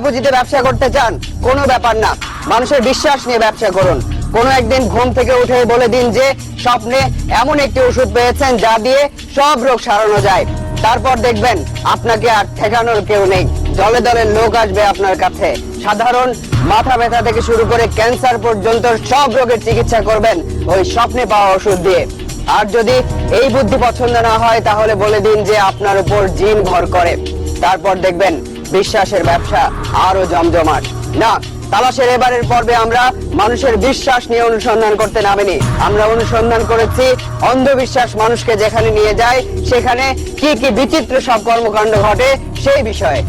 পুঁজিতে ব্যবসা করতে চান, কোনো ব্যাপার না। মানুষের বিশ্বাস নিয়ে ব্যবসা করুন। কোনো একদিন ঘুম থেকে উঠে বলে দিন যে, স্বপ্নে এমন একটি ওষুধ পেয়েছেন যা দিয়ে সব রোগ সারানো যায়। তারপর দেখবেন আপনাকে আর ঠেকানোর কেউ নেই। দলে দলে লোক আসবে আপনার কাছে। সাধারণ মাথা ব্যথা থেকে শুরু করে ক্যান্সার পর্যন্ত সব রোগের চিকিৎসা করবেন ওই স্বপ্নে পাওয়া ওষুধ দিয়ে। আর যদি এই বুদ্ধি পছন্দ না হয়, তাহলে বলে দিন যে, আপনার উপর জিন ভর করে। তারপর দেখবেন বিশ্বাসের ব্যবসা আরও জমজমাট। না, তালাশের এবারের পর্বে আমরা মানুষের বিশ্বাস নিয়ে অনুসন্ধান করতে নামিনি। আমরা অনুসন্ধান করেছি অন্ধবিশ্বাস মানুষকে যেখানে নিয়ে যায়, সেখানে কি কি বিচিত্র সব কর্মকাণ্ড ঘটে সেই বিষয়ে।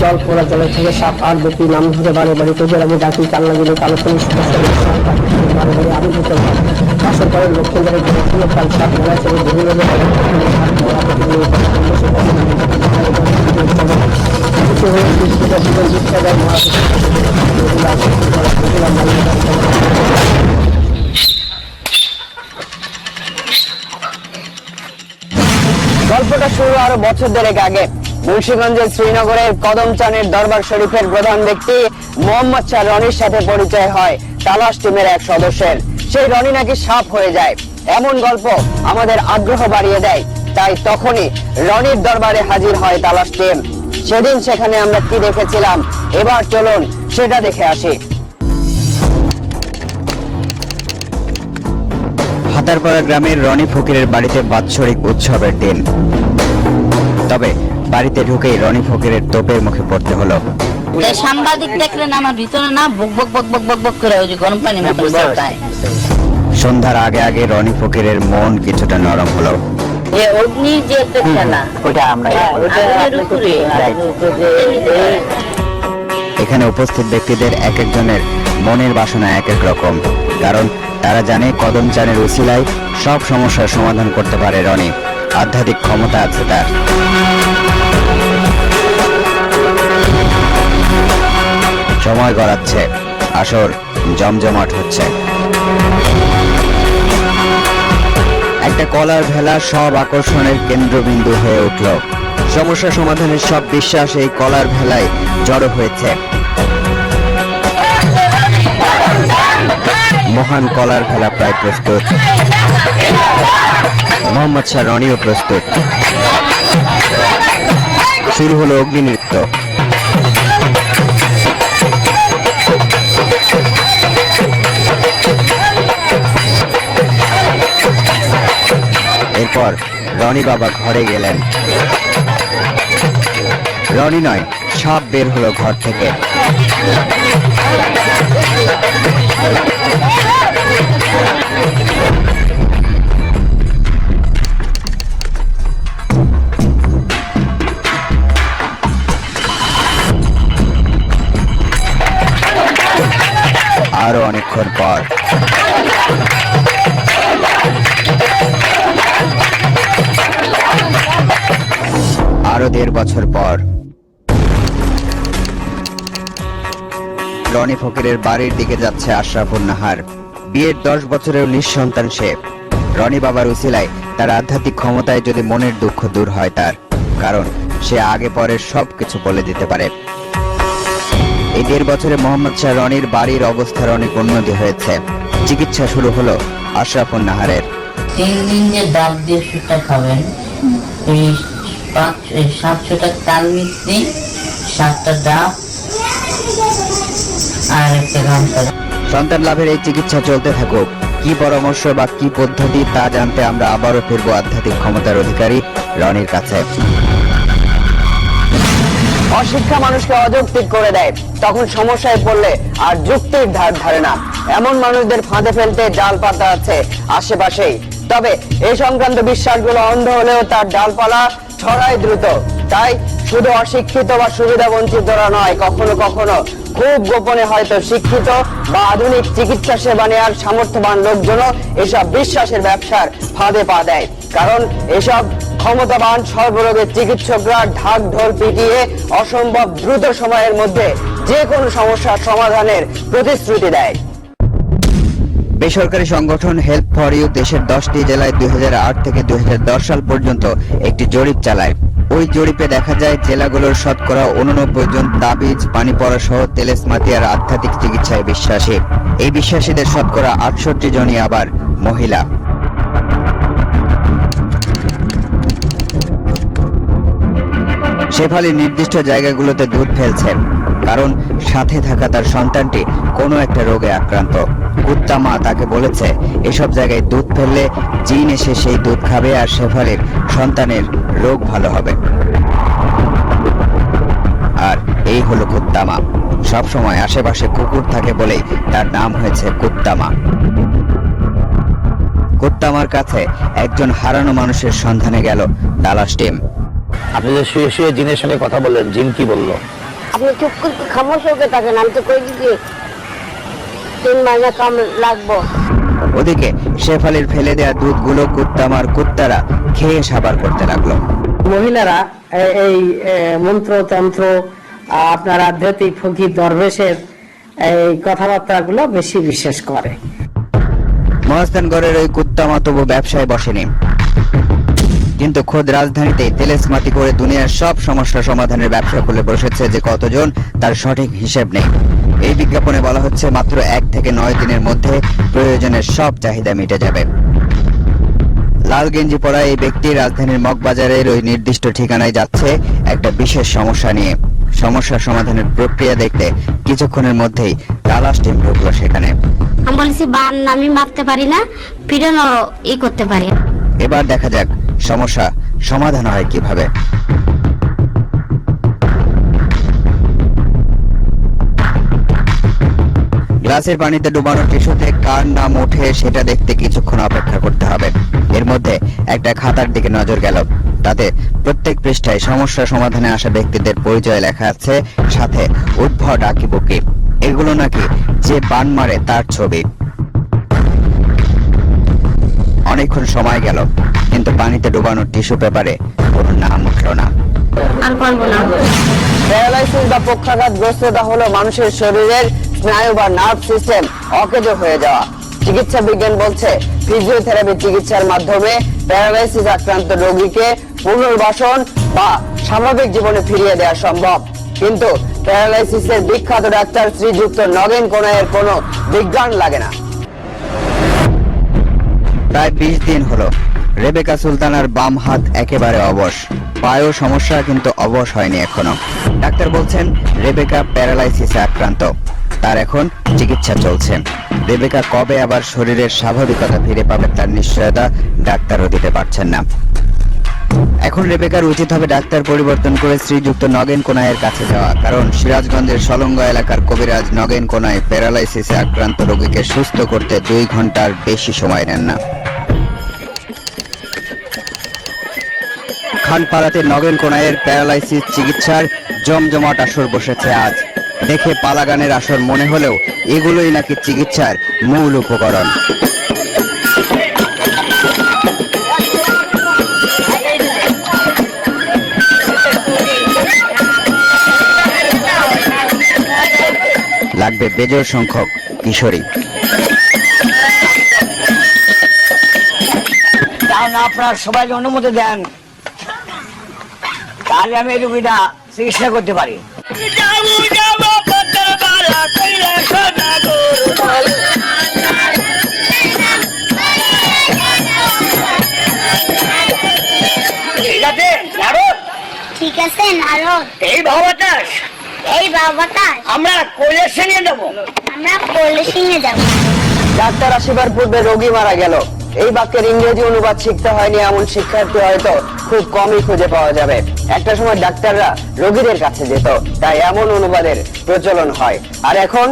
জল পোড়া জলের থেকে সাপ আর নাম ধরে বারে বাড়ি আমি ডাকি কান্না কালো আমি আসর পরে লক্ষ্মণ ধরে বিভিন্ন বছর দেড়েক আগে মুন্সিগঞ্জের শ্রীনগরের কদমচানের দরবার শরীফের প্রধান ব্যক্তি মোহাম্মদ শাহ রনির সাথে পরিচয় হয়, তালাশ টিমের এক সদস্যের। সেই রনি নাকি সাপ হয়ে যায়। এমন গল্প আমাদের আগ্রহ বাড়িয়ে দেয়, তাই তখনই রনির দরবারে হাজির হয় তালাশ টিম। সেদিন সেখানে আমরা কি দেখেছিলাম? এবার চলুন সেটা দেখে আসি। হাতারপাড়া গ্রামের রনি ফকিরের বাড়িতে বাৎসরিক উৎসবের দিন। তবে বাড়িতে ঢুকেই রনি ফকিরের তোপের মুখে পড়তে হলো। সাংবাদিক দেখলেন আমার ভিতরে না বক বক বক বক বক বক করে ওই যে গরম পানি মতন সন্ধ্যার আগে আগে রনি ফকিরের মন কিছুটা নরম হলো। যে অগ্নি যে খেলা। ওটা আমরা আগুনের উপরে আগুনের উপরে এখানে উপস্থিত ব্যক্তিদের এক একজনের মনের বাসনা এক এক রকম। কারণ তারা জানে কদম চানের উসিলায় সব সমস্যার সমাধান করতে পারে রনি। আধ্যাত্মিক ক্ষমতা আছে তার। সময় গড়াচ্ছে, আসর জমজমাট হচ্ছে। একটা কলার ভেলা সব আকর্ষণের কেন্দ্রবিন্দু হয়ে উঠল। সমস্যা সমাধানের সব বিশ্বাস এই কলার ভেলায় জড়ো হয়েছে। মহান কলার ভেলা প্রায় প্রস্তুত। মোহাম্মদ শাহ রনিও প্রস্তুত। শুরু হলো অগ্নি নৃত্য। এরপর রনি বাবা ঘরে গেলেন। রনি নয়, সাপ বের হলো ঘর থেকে। অনেকক্ষণ পর। আরও দেড় বছর পর, রনি ফকিরের বাড়ির দিকে যাচ্ছে আশরাফুল নাহার। বিয়ের দশ বছরেও নিঃসন্তান সে। রনি বাবার উসিলায় তার আধ্যাত্মিক ক্ষমতায় যদি মনের দুঃখ দূর হয় তার, কারণ সে আগে পরে সবকিছু বলে দিতে পারে। এই দেড় বছরে মোহাম্মদ শাহ রনির বাড়ির অবস্থার অনেক উন্নতি হয়েছে। চিকিৎসা শুরু হলো আশরাফুল নাহারের তিন দিন যে ডাব দিয়ে সুটা খাবেন এই পাঁচ সাতশোটা তাল মিস্ত্রি সাতটা ডাব আর একটা গামছা। সন্তান লাভের এই চিকিৎসা চলতে থাকুক। কি পরামর্শ বা কি পদ্ধতি তা জানতে আমরা আবারও ফিরবো আধ্যাত্মিক ক্ষমতার অধিকারী রনির কাছে। অশিক্ষা মানুষকে অযৌক্তিক করে দেয়। তখন সমস্যায় পড়লে আর যুক্তির ধার ধারে না। এমন মানুষদের ফাঁদে ফেলতে ডাল পাতা আছে আশেপাশেই। তবে এই সংক্রান্ত বিশ্বাসগুলো অন্ধ হলেও তার ডালপালা ছড়ায় দ্রুত। তাই শুধু অশিক্ষিত বা সুবিধা বঞ্চিতরা নয়, কখনো কখনো খুব গোপনে হয়তো শিক্ষিত বা আধুনিক চিকিৎসা সেবা নেওয়ার সামর্থ্যবান লোকজনও এসব বিশ্বাসের ব্যবসার ফাঁদে পা দেয়। কারণ এসব ক্ষমতাবান সর্বরোগের চিকিৎসকরা ঢাক ঢোল পিটিয়ে অসম্ভব দ্রুত সময়ের মধ্যে যে কোনো সমস্যার সমাধানের প্রতিশ্রুতি দেয়। বেসরকারি সংগঠন হেল্প ফর ইউ দেশের দশটি জেলায় দুই হাজার আট থেকে দুই হাজার দশ সাল পর্যন্ত একটি জরিপ চালায়। ওই জরিপে দেখা যায়, জেলাগুলোর শতকরা উননব্বই জন তাবিজ, পানি পড়া সহ তেলেসমাতিয়ার আধ্যাত্মিক চিকিৎসায় বিশ্বাসী। এই বিশ্বাসীদের শতকরা আটষট্টি জনই আবার মহিলা। শেফালি নির্দিষ্ট জায়গাগুলোতে দুধ ফেলছেন কারণ সাথে থাকা তার সন্তানটি কোনো একটা রোগে আক্রান্ত। কুত্তা মা তাকে বলেছে, এসব জায়গায় দুধ ফেললে জিন এসে সেই দুধ খাবে আর শেফালির সন্তানের রোগ ভালো হবে। আর এই হলো কুত্তামা। সবসময় আশেপাশে কুকুর থাকে বলেই তার নাম হয়েছে কুত্তামা। কুত্তামার কাছে একজন হারানো মানুষের সন্ধানে গেল তালাশ টিম। আপনি যে শুয়ে শুয়ে জিনের সঙ্গে কথা বললেন জিন কি বলল? আপনি চুপ করে খামোশ হয়ে থাকেন আমি তো কই দিচ্ছি তিন মাইনে কাম লাগবো। ওদিকে শেফালির ফেলে দেওয়া দুধগুলো কুত্তামার কুত্তারা খেয়ে সাবার করতে লাগল। মহিলারা এই মন্ত্রতন্ত্র আপনার আধ্যাত্মিক ফকির দরবেশের এই কথাবার্তাগুলো বেশি বিশ্বাস করে। মহাস্থানগড়ের ওই কুত্তামা তবু ব্যবসায় বসেনি। কিন্তু খোদ রাজধানীতে তেলেসমাতি করে দুনিয়ার সব সমস্যা সমাধানের ব্যবসা খুলে বসেছে যে কতজন তার সঠিক হিসেব নেই। এই বিজ্ঞাপনে বলা হচ্ছে মাত্র এক থেকে নয় দিনের মধ্যে প্রয়োজনের সব চাহিদা মিটে যাবে। লাল গেঞ্জি পরা এই ব্যক্তি রাজধানীর মগবাজারের ওই নির্দিষ্ট ঠিকানায় যাচ্ছে একটা বিশেষ সমস্যা নিয়ে। সমস্যা সমাধানের প্রক্রিয়া দেখতে কিছুক্ষণের মধ্যেই তালাশ টিম ঢুকলো সেখানে। আমি বলেছি বান আমি মারতে পারি না পিড়নও ই করতে পারি এবার দেখা যাক সমস্যা সমাধান হয় কীভাবে। গ্লাসের পানিতে ডুবানো টিস্যুতে কার নাম ওঠে সেটা দেখতে কিছুক্ষণ অপেক্ষা করতে হবে। এর মধ্যে একটা খাতার দিকে নজর গেল। তাতে প্রত্যেক পৃষ্ঠায় সমস্যা সমাধানে আসা ব্যক্তিদের পরিচয় লেখা আছে সাথে উদ্ভট আঁকিবুকি। এগুলো নাকি যে বান মারে তার ছবি। অনেকক্ষণ সময় গেল কিন্তু পানিতে ডুবানো টিস্যু পেপারে কোনো নাম উঠল না। আর পারব না। প্যারালাইসিস বা পক্ষাঘাতগ্রস্ততা হলো মানুষের শরীরের স্নায়ু বা নার্ভ সিস্টেম অকেজ হয়ে যাওয়া। চিকিৎসা বিজ্ঞান বলছে ফিজিওথেরাপি চিকিৎসার মাধ্যমে প্যারালাইসিস আক্রান্ত রোগীকে পুনর্বাসন বা স্বাভাবিক জীবনে ফিরিয়ে দেওয়া সম্ভব। কিন্তু প্যারালাইসিসের বিখ্যাত ডাক্তার শ্রীযুক্ত নগেন কোনায়ের কোনো বিজ্ঞান লাগে না। প্রায় বিশ দিন হলো, রেবেকা সুলতানার বাম হাত একেবারে অবশ। পায়েও সমস্যা, কিন্তু অবশ হয়নি এখনও। ডাক্তার বলছেন, রেবেকা প্যারালাইসিসে আক্রান্ত। তার এখন চিকিৎসা চলছে। রেবেকা কবে আবার শরীরের স্বাভাবিকতা ফিরে পাবে তার নিশ্চয়তা ডাক্তারও দিতে পারছেন না। এখন রেবেকার উচিত হবে ডাক্তার পরিবর্তন করে শ্রীযুক্ত নগেন কোনায়ের কাছে যাওয়া। কারণ সিরাজগঞ্জের সলঙ্গ এলাকার কবিরাজ নগেন কোনায় প্যারালাইসিসে আক্রান্ত রোগীকে সুস্থ করতে দুই ঘণ্টার বেশি সময় নেন না। খানপাড়াতে নগেন কোনায়ের প্যারালাইসিস চিকিৎসার জমজমাট আসর বসেছে আজ। দেখে পালাগানের আসর মনে হলেও এগুলোই নাকি চিকিৎসার মূল উপকরণ। লাগবে বেজোর সংখ্যক কিশোরী। আপনার সবাইকে অনুমতি দেন। তাহলে আমি এই রুগীটা চিকিৎসা করতে পারি। আছে নারদ এই ভবতাস এই বাবাটা আমরা কৈলাসে নিয়ে যাব আমরা পলিশিংয়ে যাব। ডাক্তার আসিবার পূর্বে রোগী মারা গেল। এই বাক্যের ইংরেজি অনুবাদ শিখতে হয়নি এমন শিক্ষার্থী হয়তো খুব কমই খুঁজে পাওয়া যাবে। একটা সময় ডাক্তাররা রোগীদের কাছে যেত তাই এমন অনুবাদের প্রচলন হয়। আর এখন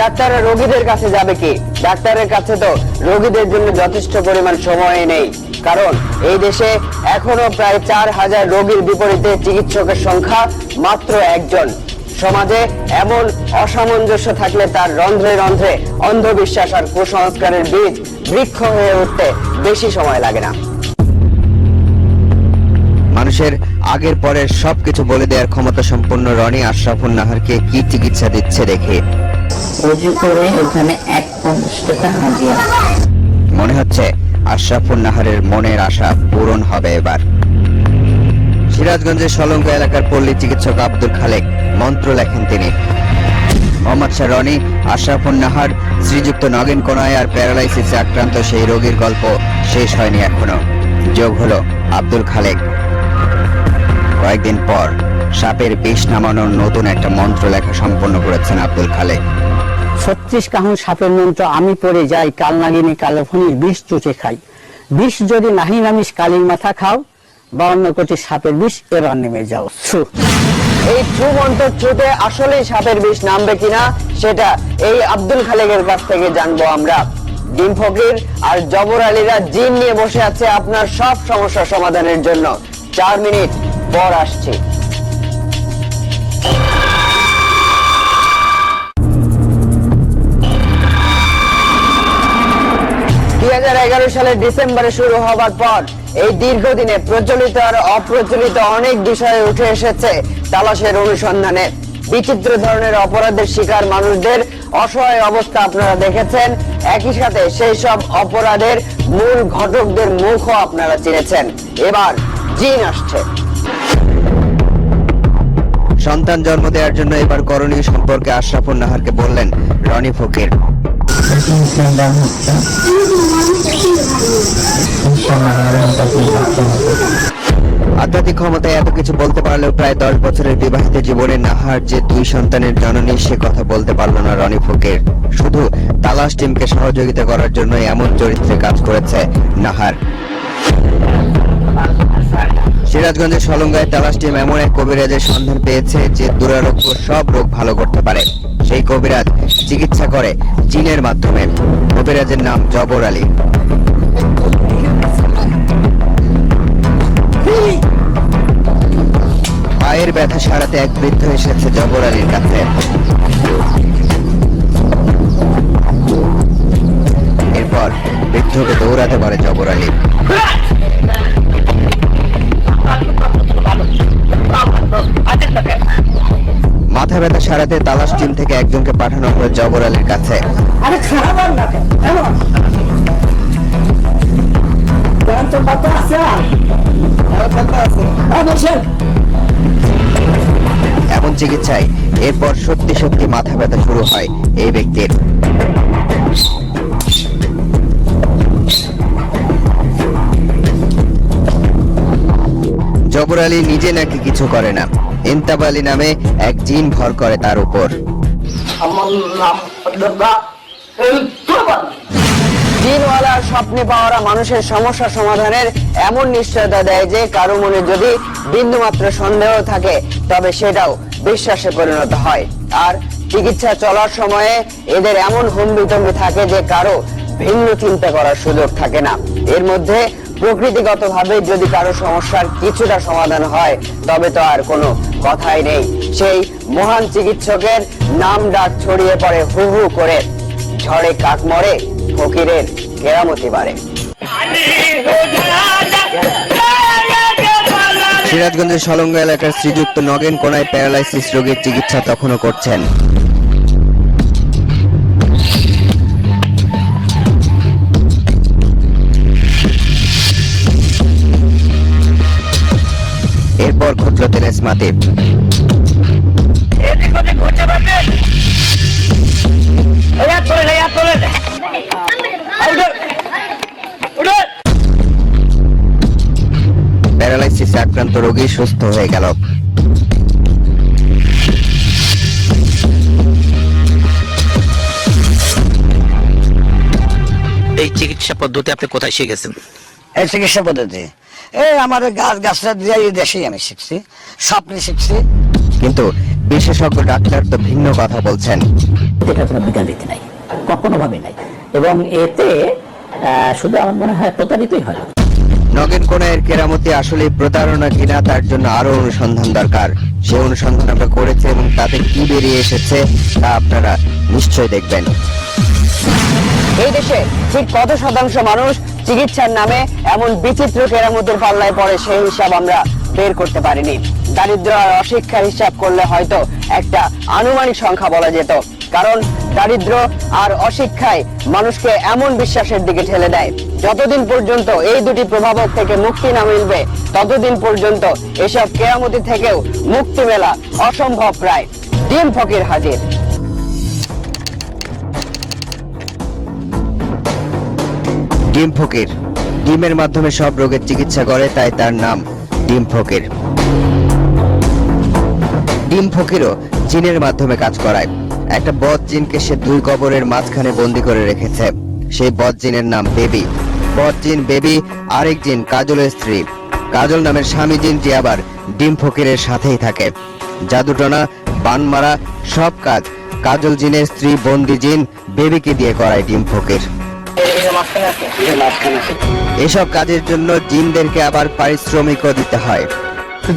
ডাক্তাররা রোগীদের কাছে যাবে কি? ডাক্তারের কাছে তো রোগীদের জন্য যথেষ্ট পরিমাণ সময় নেই। কারণ এই দেশে এখনও প্রায় চার হাজার রোগীর বিপরীতে চিকিৎসকের সংখ্যা মাত্র একজন। সমাজে এমন অসামঞ্জস্য থাকলে তার রন্ধ্রে রন্ধ্রে অন্ধবিশ্বাস আর কুসংস্কারের বীজ বৃক্ষ হয়ে উঠতে বেশি সময় লাগে না। মানুষের আগের পরের সবকিছু বলে দেওয়ার ক্ষমতা সম্পন্ন রনি আশরাফুল নাহারকে কি চিকিৎসা দিচ্ছে দেখে? করে ওখানে এক মনে হচ্ছে আশরাফুল নাহারের মনের আশা পূরণ হবে এবার। সিরাজগঞ্জের সলঙ্গ এলাকার পল্লী চিকিৎসক আব্দুল খালেক মন্ত্র লেখেন তিনি। মোহাম্মদ শাহ রনি আশরাফুন নাহার, শ্রীযুক্ত নগেন কোনায় আর প্যারালাইসিসে আক্রান্ত সেই রোগীর গল্প শেষ হয়নি এখনও। যোগ হলো আব্দুল খালেক। কয়েকদিন পর সাপের বিষ নামানোর নতুন একটা মন্ত্র লেখা সম্পন্ন করেছেন আব্দুল খালেক। ছত্রিশ কাহন সাপের মন্ত্র আমি পড়ে যাই, কাল নাগিনী কালফনি বিষ চুচে খাই। বিষ যদি নাহি নামিস, কালির মাথা খাও, বাউন্ন কোটি সাপের বিষ এবার নেমে যাও। ছু। এই ট্রু মন্ত্র ট্রুতে আসলেই সাপের বিষ নামবে কিনা, সেটা এই আব্দুল খালেকের কাছ থেকে জানব আমরা। ডিম ফকির আর জবর আলীরা জিন নিয়ে বসে আছে আপনার সব সমস্যা সমাধানের জন্য। চার মিনিট পর আসছি। দুই সালের ডিসেম্বরে শুরু হবার পর এই দীর্ঘদিনে প্রচলিত আর অপ্রচলিত অনেক বিষয় উঠে এসেছে তালাশের অনুসন্ধানে। বিচিত্র ধরনের অপরাধের শিকার মানুষদের অসহায় অবস্থা আপনারা দেখেছেন। একই সাথে সেই সব অপরাধের মূল ঘটকদের মুখও আপনারা চিনেছেন। এবার জিন আসছে। সন্তান জন্ম দেওয়ার জন্য এবার করণীয় সম্পর্কে আশরাফুন নাহারকে বললেন রনি ফকির। আধ্যাত্মিক ক্ষমতায় এত কিছু বলতে পারলেও প্রায় দশ বছরের বিবাহিত জীবনে নাহার যে দুই সন্তানের জননী, সে কথা বলতে পারল না রনি ফকির। শুধু তালাশ টিমকে সহযোগিতা করার জন্য এমন চরিত্রে কাজ করেছে নাহার। সিরাজগঞ্জের সলঙ্গায় তালাশ টিম এমন এক কবিরাজের সন্ধান পেয়েছে যে দুরারোগ্য সব রোগ ভালো করতে পারে। সেই কবিরাজ চিকিৎসা করে চীনের মাধ্যমে। কবিরাজের নাম জবর আলী। পায়ের ব্যথা সারাতে এক বৃদ্ধ এসেছে জবর আলীর কাছে। এরপর বৃদ্ধকে দৌড়াতে পারে জবর আলী। মাথা ব্যথা সারাতে তালাশ টিম থেকে একজনকে পাঠানো হলো জবর আলীর কাছে। আরে খারাপ না কেমন তো কত আছে? অবশ্যই এমন চিকিৎসায় এরপর সত্যি সত্যি মাথা ব্যথা শুরু হয় এই ব্যক্তির। জবর আলী নিজে নাকি কিছু করে না। ইন্তাব আলী নামে এক জিন ভর করে তার উপর। আমার নাম দুর্গা জিনওয়ালার স্বপ্নে পাওয়ারা মানুষের সমস্যা সমাধানের এমন নিশ্চয়তা দেয় যে কারও মনে যদি বিন্দুমাত্র সন্দেহ থাকে তবে সেটাও বিশ্বাসে পরিণত হয়। আর চিকিৎসা চলার সময়ে এদের এমন হুম্বিতম্বি থাকে যে কারও ভিন্ন চিন্তা করার সুযোগ থাকে না। এর মধ্যে প্রকৃতিগতভাবে যদি কারও সমস্যার কিছুটা সমাধান হয় তবে তো আর কোনো কথাই নেই। সেই মহান চিকিৎসকের নাম ডাক ছড়িয়ে পড়ে হু হু করে। ঝড়ে কাক মরে, ফকিরের কেরামতি বাড়ে। সিরাজগঞ্জের সলঙ্গ এলাকার শ্রীযুক্ত নগেন কোনায় প্যারালাইসিস রোগের চিকিৎসা তখনও করছেন। তোলেন আর উঠুন। উঠুন। প্যারালাইসিসে আক্রান্ত রোগী সুস্থ হয়ে গেল এই চিকিৎসা পদ্ধতি আপনি কোথায় শিখেছেন এই চিকিৎসা পদ্ধতি এই আমার গাছ গাছটা দিয়ে এই দেশেই আমি শিখছি স্বপ্নে শিখছি। কিন্তু বিশেষজ্ঞ ডাক্তার তো ভিন্ন কথা বলছেন। এটা কোনো বিজ্ঞান রীতি নাই কখনো ভাবে নাই। এবং এতে শুধু আমার মনে হয় প্রতারিতই হয়। নগেন কোনায়ের কেরামতি আসলে প্রতারণা কিনা তার জন্য আরও অনুসন্ধান দরকার। সে অনুসন্ধান আমরা করেছে এবং তাতে কি বেরিয়ে এসেছে তা আপনারা নিশ্চয় দেখবেন। এই দেশে ঠিক কত শতাংশ মানুষ চিকিৎসার নামে এমন বিচিত্র কেরামতের পাল্লায় পড়ে সেই হিসাব আমরা বের করতে পারিনি। দারিদ্র আর অশিক্ষার হিসাব করলে হয়তো একটা আনুমানিক সংখ্যা বলা যেত। কারণ দারিদ্র আর অশিক্ষায় মানুষকে এমন বিশ্বাসের দিকে ঠেলে দেয়। যতদিন পর্যন্ত এই দুটি প্রভাবক থেকে মুক্তি না মিলবে, ততদিন পর্যন্ত এসব কেরামতি থেকেও মুক্তি মেলা অসম্ভব প্রায়। ডিম ফকির হাজির। ডিম ফকির। ডিমের মাধ্যমে সব রোগের চিকিৎসা করে, তাই তার নাম ডিম ফকির। ডিম ফকিরও জিনের মাধ্যমে কাজ করায়। একটা বদ জিনকে সে দুই কবরের মাঝখানে বন্দি করে রেখেছে। সেই বদ জিনের নাম বেবি। বদ জিন বেবি, আরেক জিন কাজলের স্ত্রী। কাজল নামের স্বামী জিনটি আবার ডিম ফকিরের সাথেই থাকে। জাদুটনা বান মারা সব কাজ কাজল জিনের স্ত্রী, বন্দি জিন, বেবিকে দিয়ে করায় ডিম ফকির। এসব কাজের জন্য জিনদেরকে আবার পারিশ্রমিকও দিতে হয়।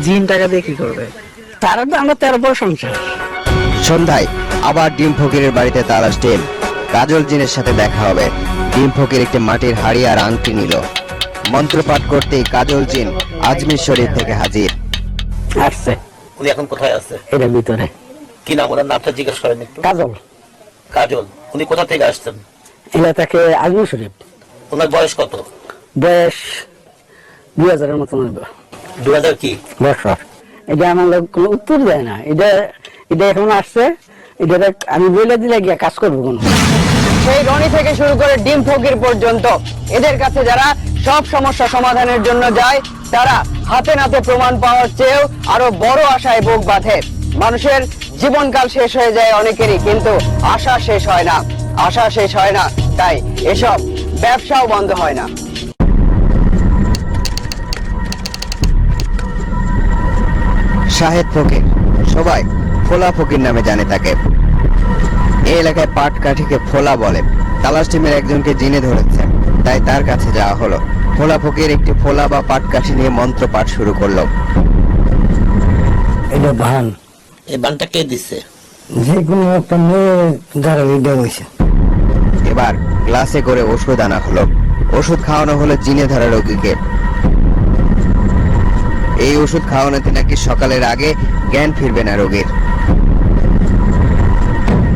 জিন টাকা দিয়ে কি করবে? তারা তো আমরা তেরো বড় সংসার। সন্ধ্যায় আবার ডিম ফকিরের বাড়িতে তালাশ টিম কাজল জিনের সাথে দেখা হবে। ডিম ফকির একটি মাটির হাড়ি আর আংটি নিল। মন্ত্রপাঠ করতেই কাজল জিন আজমির শরীফ থেকে হাজির। আসছে। উনি এখন কোথায় আছে? এটা ভিতরে। কি নাম ওনার? নামটা জিজ্ঞেস করেন একটু। কাজল। কাজল উনি কোথা থেকে আসছেন? তাকে আজমি শরীফ। ওনার বয়স কত? বয়স দুই হাজারের মতন হইব দু হাজার কি বছর এটা আমার কোনো উত্তর দেয় না। এটা এটা এখন আসছে। এটা আমি বলে দিলে গিয়ে কাজ করব কোনো। সেই রনি থেকে শুরু করে ডিম ফকির পর্যন্ত। এদের কাছে যারা সব সমস্যা সমাধানের জন্য যায় তারা হাতে নাতে প্রমাণ পাওয়ার চেয়েও আরও বড় আশায় বুক বাঁধে। মানুষের জীবনকাল শেষ হয়ে যায় অনেকেরই কিন্তু আশা শেষ হয় না। আশা শেষ হয় না তাই এসব ব্যবসাও বন্ধ হয় না। শাহেদ ফকির সবাই ফোলা ফকির নামে জানে তাকে। এই এলাকায় পাট কাঠিকে ফোলা বলে। তালাশ টিমের একজনকে জিনে ধরেছে। তাই তার কাছে যাওয়া হলো। ফোলা ফকির একটি ফোলা বা পাট কাঠি নিয়ে মন্ত্র পাঠ শুরু করল। এটা ভান এই বানটা কে দিচ্ছে যে কোনো একটা মেয়ে দ্বারা এটা হয়েছে। এবার গ্লাসে করে ওষুধ আনা হলো। ওষুধ খাওয়ানো হলো জিনে ধরা রোগীকে। এই ওষুধ খাওয়ানোতে নাকি সকালের আগে জ্ঞান ফিরবে না রোগীর।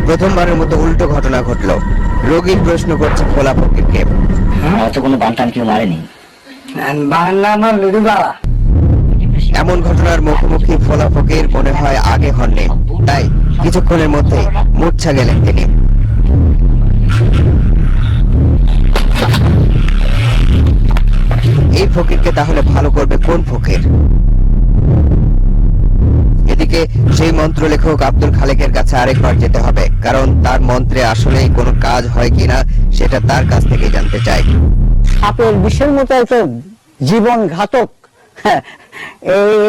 প্রথমবারের মতো উল্টো ঘটনা ঘটলো। রোগী প্রশ্ন করছে খোলা ফকিরকে হয়তো কোনো বানটান কেউ মারেনি। এমন ঘটনার মুখোমুখি ফোলা ফকির মনে হয় আগে হননি। তাই কিছুক্ষণের মধ্যে মূর্ছা গেলেন তিনি। এই ফকিরকে তাহলে ভালো করবে কোন ফকির? এদিকে সেই মন্ত্র লেখক আব্দুল খালেকের কাছে আরেকবার যেতে হবে কারণ তার মন্ত্রে আসলেই কোনো কাজ হয় কিনা সেটা তার কাছ থেকে জানতে চাই। সাপের বিষের মতো একটা জীবন ঘাতক হ্যাঁ,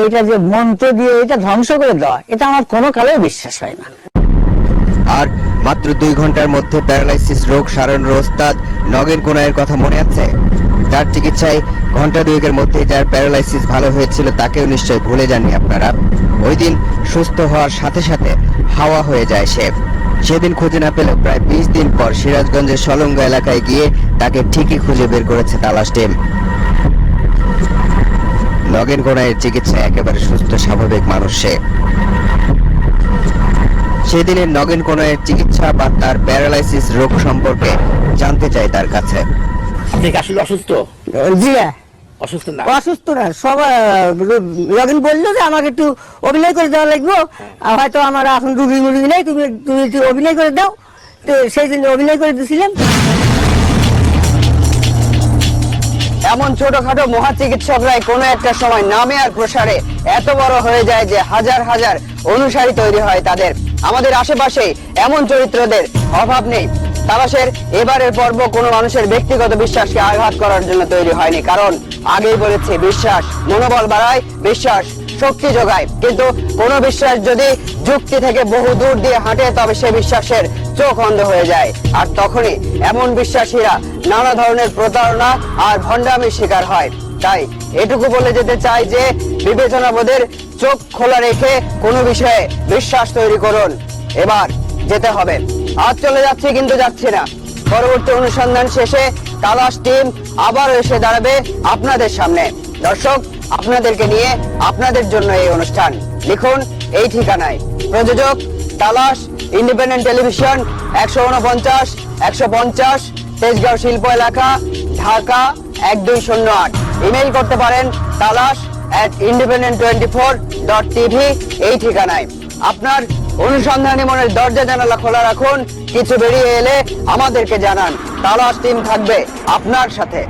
এটা যে মন্ত্র দিয়ে এটা ধ্বংস করে দেওয়া এটা আমার কোনো কালেও বিশ্বাস হয় না। আর মাত্র দুই ঘণ্টার মধ্যে প্যারালাইসিস রোগ সারানোর ওস্তাদ নগেন কোনায়ের কথা মনে আছে? তার চিকিৎসায় ঘণ্টা দুয়েকের মধ্যে যার প্যারালাইসিস ভালো হয়েছিল তাকেও নিশ্চয় ভুলে যাননি আপনারা। ওই দিন সুস্থ হওয়ার সাথে সাথে হাওয়া হয়ে যায় সে। সেদিন খুঁজে না পেলেও প্রায় বিশ দিন পর সিরাজগঞ্জের সলঙ্গ এলাকায় গিয়ে তাকে ঠিকই খুঁজে বের করেছে তালাশ টিম। নগেন কোনায়ের চিকিৎসায় একেবারে সুস্থ, স্বাভাবিক মানুষ সে। সেদিনের নগেন কোনায়ের চিকিৎসা বা তার প্যারালাইসিস রোগ সম্পর্কে জানতে চাই তার কাছে। আসলে অসুস্থ? জি। হ্যাঁ। অসুস্থ না? অসুস্থ না সবাই লগিন বলল যে আমাকে একটু অভিনয় করে দেওয়া লাগবে। হয়তো আমার এখন রুগী মুরগি নেই তুমি তুমি একটু অভিনয় করে দাও। তো সেই জন্য অভিনয় করে দিয়েছিলাম। এমন ছোটখাটো মহা চিকিৎসকরাই কোনো একটা সময় নামে আর প্রসারে এত বড় হয়ে যায় যে হাজার হাজার অনুসারী তৈরি হয় তাদের। আমাদের আশেপাশে এমন চরিত্রদের অভাব নেই। তালাশের এবারের পর্ব কোনো মানুষের ব্যক্তিগত বিশ্বাসকে আঘাত করার জন্য তৈরি হয়নি। কারণ আগেই বলেছে, বিশ্বাস মনোবল বাড়ায়, বিশ্বাস শক্তি যোগায়। কিন্তু কোনো বিশ্বাস যদি যুক্তি থেকে বহু দূর দিয়ে হাঁটে, তবে সে বিশ্বাসের চোখ অন্ধ হয়ে যায়। আর তখনই এমন বিশ্বাসীরা নানা ধরনের প্রতারণা আর ভণ্ডামির শিকার হয়। তাই এটুকু বলে যেতে চাই যে, বিবেচনাবোধের চোখ খোলা রেখে কোনো বিষয়ে বিশ্বাস তৈরি করুন। এবার যেতে হবে। আজ চলে যাচ্ছি কিন্তু যাচ্ছি না। পরবর্তী অনুসন্ধান শেষে তালাশ টিম আবার এসে দাঁড়াবে আপনাদের সামনে। দর্শক, আপনাদেরকে নিয়ে আপনাদের জন্য এই অনুষ্ঠান। লিখুন এই ঠিকানায়। প্রযোজক, তালাশ, ইন্ডিপেন্ডেন্ট টেলিভিশন, একশো উনপঞ্চাশ একশো পঞ্চাশ, তেজগাঁও শিল্প এলাকা, ঢাকা, এক দুই শূন্য আট। ইমেল করতে পারেন Talash at independent twenty four dot TV এই ঠিকানায়। আপনার অনুসন্ধানী মনের দরজা জানালা খোলা রাখুন, কিছু বেরিয়ে এলে আমাদেরকে জানান। তালাশ টিম থাকবে আপনার সাথে।